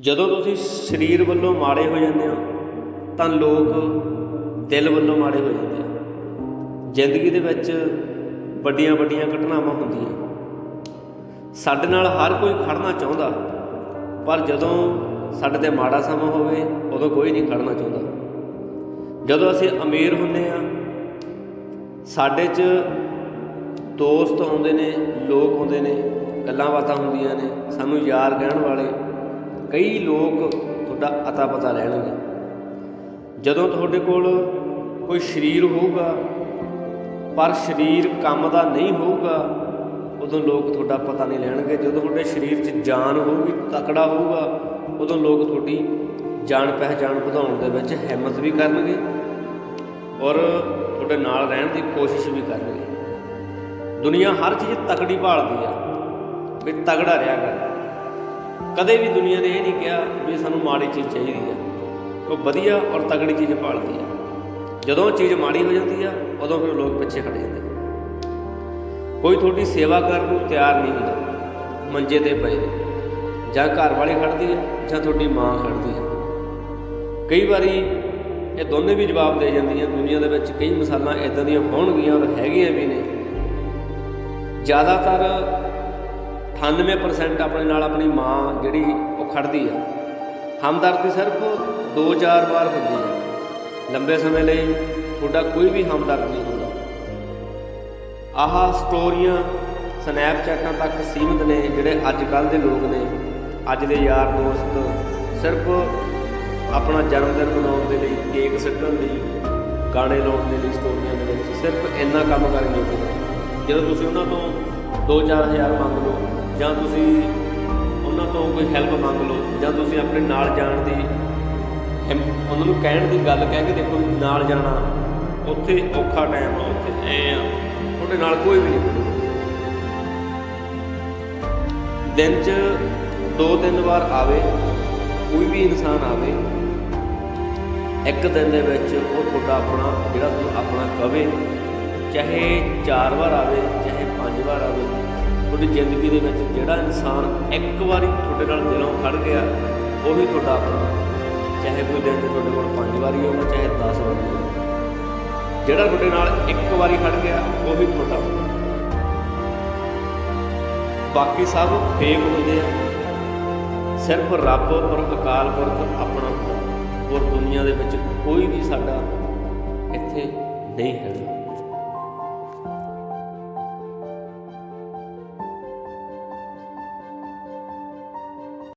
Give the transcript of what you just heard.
ਜਦੋਂ ਤੁਸੀਂ ਸਰੀਰ ਵੱਲੋਂ ਮਾੜੇ ਹੋ ਜਾਂਦੇ ਹੋ, ਤਾਂ ਲੋਕ ਦਿਲ ਵੱਲੋਂ ਮਾੜੇ ਹੋ ਜਾਂਦੇ ਆ। ਜ਼ਿੰਦਗੀ ਦੇ ਵਿੱਚ ਵੱਡੀਆਂ ਵੱਡੀਆਂ ਘਟਨਾਵਾਂ ਹੁੰਦੀਆਂ। ਸਾਡੇ ਨਾਲ ਹਰ ਕੋਈ ਖੜਨਾ ਚਾਹੁੰਦਾ, ਪਰ ਜਦੋਂ ਸਾਡੇ ਤੇ ਮਾੜਾ ਸਮਾਂ ਹੋਵੇ, ਉਦੋਂ ਕੋਈ ਨਹੀਂ ਖੜਨਾ ਚਾਹੁੰਦਾ। ਜਦੋਂ ਅਸੀਂ ਅਮੀਰ ਹੁੰਦੇ ਆ ਸਾਡੇ 'ਚ ਦੋਸਤ ਆਉਂਦੇ ਨੇ, ਲੋਕ ਆਉਂਦੇ ਨੇ, ਗੱਲਾਂ ਬਾਤਾਂ ਹੁੰਦੀਆਂ ਨੇ, ਸਾਨੂੰ ਯਾਰ ਕਹਿਣ ਵਾਲੇ ਕਈ ਲੋਕ ਤੁਹਾਡਾ ਅਤਾ ਪਤਾ ਲੈਣਗੇ। ਜਦੋਂ ਤੁਹਾਡੇ ਕੋਲ ਕੋਈ ਸਰੀਰ ਹੋਊਗਾ, ਪਰ ਸਰੀਰ ਕੰਮ ਦਾ ਨਹੀਂ ਹੋਊਗਾ, ਉਦੋਂ ਲੋਕ ਤੁਹਾਡਾ ਪਤਾ ਨਹੀਂ ਲੈਣਗੇ। ਜਦੋਂ ਤੁਹਾਡੇ ਸਰੀਰ 'ਚ ਜਾਨ ਹੋਊਗੀ, ਤਕੜਾ ਹੋਊਗਾ, ਉਦੋਂ ਲੋਕ ਤੁਹਾਡੀ ਜਾਣ ਪਹਿਚਾਣ ਵਧਾਉਣ ਦੇ ਵਿੱਚ ਹਿੰਮਤ ਵੀ ਕਰਨਗੇ ਔਰ ਤੁਹਾਡੇ ਨਾਲ ਰਹਿਣ ਦੀ ਕੋਸ਼ਿਸ਼ ਵੀ ਕਰਨਗੇ। ਦੁਨੀਆ ਹਰ ਚੀਜ਼ ਤਕੜੀ ਭਾਲਦੀ ਆ, ਵੀ ਤਗੜਾ ਰਿਹਾ ਕਰ। ਕਦੇ ਵੀ ਦੁਨੀਆ ਨੇ ਇਹ ਨਹੀਂ ਕਿਹਾ ਵੀ ਸਾਨੂੰ ਮਾੜੀ ਚੀਜ਼ ਚਾਹੀਦੀ ਹੈ ਉਹ ਵਧੀਆ ਔਰ ਤਗੜੀ ਚੀਜ਼ ਪਾਲਦੀ ਹੈ ਜਦੋਂ ਉਹ ਚੀਜ਼ ਮਾੜੀ ਹੋ ਜਾਂਦੀ ਆ, ਉਦੋਂ ਫਿਰ ਲੋਕ ਪਿੱਛੇ ਖੜ ਜਾਂਦੇ ਕੋਈ ਤੁਹਾਡੀ ਸੇਵਾ ਕਰਨ ਨੂੰ ਤਿਆਰ ਨਹੀਂ ਹੁੰਦਾ, ਮੰਜੇ ਤੇ ਪਏ ਨੇ। ਜਾਂ ਘਰ ਵਾਲੇ ਖੜਦੀ ਹੈ ਜਾਂ ਤੁਹਾਡੀ ਮਾਂ ਖੜਦੀ ਹੈ ਕਈ ਵਾਰੀ ਇਹ ਦੋਨੇ ਵੀ ਜਵਾਬ ਦੇ ਜਾਂਦੀਆਂ, ਦੁਨੀਆ ਦੇ ਵਿੱਚ ਕਈ ਮਿਸਾਲਾਂ ਇਦਾਂ ਦੀਆਂ ਹੋਣਗੀਆਂ ਔਰ ਹੈਗੀਆਂ ਵੀ ਨੇ। ਜ਼ਿਆਦਾਤਰ 98% ਆਪਣੇ ਨਾਲ ਆਪਣੀ ਮਾਂ ਜਿਹੜੀ ਉਹ ਖੜਦੀ ਆ। ਹਮਦਰਦੀ ਸਿਰਫ 2-4 ਵਾਰ ਹੁੰਦੀ ਹੈ ਲੰਬੇ ਸਮੇਂ ਲਈ ਤੁਹਾਡਾ ਕੋਈ ਵੀ ਹਮਦਰਦ ਨਹੀਂ ਹੁੰਦਾ। ਆਹ ਸਟੋਰੀਆਂ ਸਨੈਪਚੈਟਾਂ ਤੱਕ ਸੀਮਿਤ ਨੇ, ਜਿਹੜੇ ਅੱਜ ਕੱਲ ਦੇ ਲੋਕ ਨੇ। ਅੱਜ ਦੇ ਯਾਰ ਦੋਸਤ ਸਿਰਫ ਆਪਣਾ ਜਨਮ ਦਿਨ ਮਨਾਉਣ ਦੇ ਲਈ ਕੇਕ ਸੱਟਣ ਲਈ ਗਾਣੇ ਲਾਉਣ ਦੇ ਲਈ ਸਟੋਰੀਆਂ ਦੇ ਵਿੱਚ ਸਿਰਫ ਇੰਨਾ ਕੰਮ ਕਰਨ ਜੋਗੇ ਜਦੋਂ ਤੁਸੀਂ ਉਹਨਾਂ ਤੋਂ 2-4000 ਮੰਗ ਲਓ ਜਾਂ ਤੁਸੀਂ ਉਹਨਾਂ ਤੋਂ ਕੋਈ ਹੈਲਪ ਮੰਗ ਲਓ, ਜਾਂ ਤੁਸੀਂ ਆਪਣੇ ਨਾਲ ਜਾਣ ਦੀ ਉਹਨਾਂ ਨੂੰ ਕਹਿਣ ਦੀ ਗੱਲ ਕਹਿ ਕੇ ਦੇਖੋ ਨਾਲ ਜਾਣਾ, ਉੱਥੇ ਔਖਾ ਟਾਈਮ ਆ ਉੱਥੇ। ਐ ਆ, ਤੁਹਾਡੇ ਨਾਲ ਕੋਈ ਵੀ ਨਹੀਂ। ਖੜੂਗਾ ਦਿਨ 'ਚ ਦੋ ਤਿੰਨ ਵਾਰ ਆਵੇ, ਕੋਈ ਵੀ ਇਨਸਾਨ ਆਵੇ, ਇੱਕ ਦਿਨ ਦੇ ਵਿੱਚ ਉਹ ਤੁਹਾਡਾ ਆਪਣਾ, ਜਿਹੜਾ ਤੁਹਾਨੂੰ ਆਪਣਾ ਕਵੇ ਚਾਹੇ ਚਾਰ ਵਾਰ ਆਵੇ, ਚਾਹੇ ਪੰਜ ਵਾਰ ਆਵੇ ਤੁਹਾਡੀ ਜ਼ਿੰਦਗੀ ਦੇ ਵਿੱਚ ਜਿਹੜਾ ਇਨਸਾਨ ਇੱਕ ਵਾਰੀ ਤੁਹਾਡੇ ਨਾਲ ਦਿਲੋਂ ਖੜ ਗਿਆ, ਉਹ ਵੀ ਤੁਹਾਡਾ ਆਪਣਾ। ਚਾਹੇ ਕੋਈ ਦਿਨ 'ਚ ਤੁਹਾਡੇ ਕੋਲ ਪੰਜ ਵਾਰੀ ਹੋਵੇ, ਚਾਹੇ 10 ਵਾਰੀ ਹੋਵੇ। ਜਿਹੜਾ ਤੁਹਾਡੇ ਨਾਲ ਇੱਕ ਵਾਰੀ ਖੜ ਗਿਆ, ਉਹ ਵੀ ਤੁਹਾਡਾ ਬਾਕੀ ਸਭ ਫੇਕ ਹੁੰਦੇ ਆ। ਸਿਰਫ ਰੱਬ ਪੁਰਖ ਅਕਾਲ ਪੁਰਖ ਆਪਣਾ ਹੁੰਦਾ ਔਰ ਦੁਨੀਆ ਦੇ ਵਿੱਚ ਕੋਈ ਵੀ ਸਾਡਾ ਇੱਥੇ ਨਹੀਂ ਹੈਗਾ।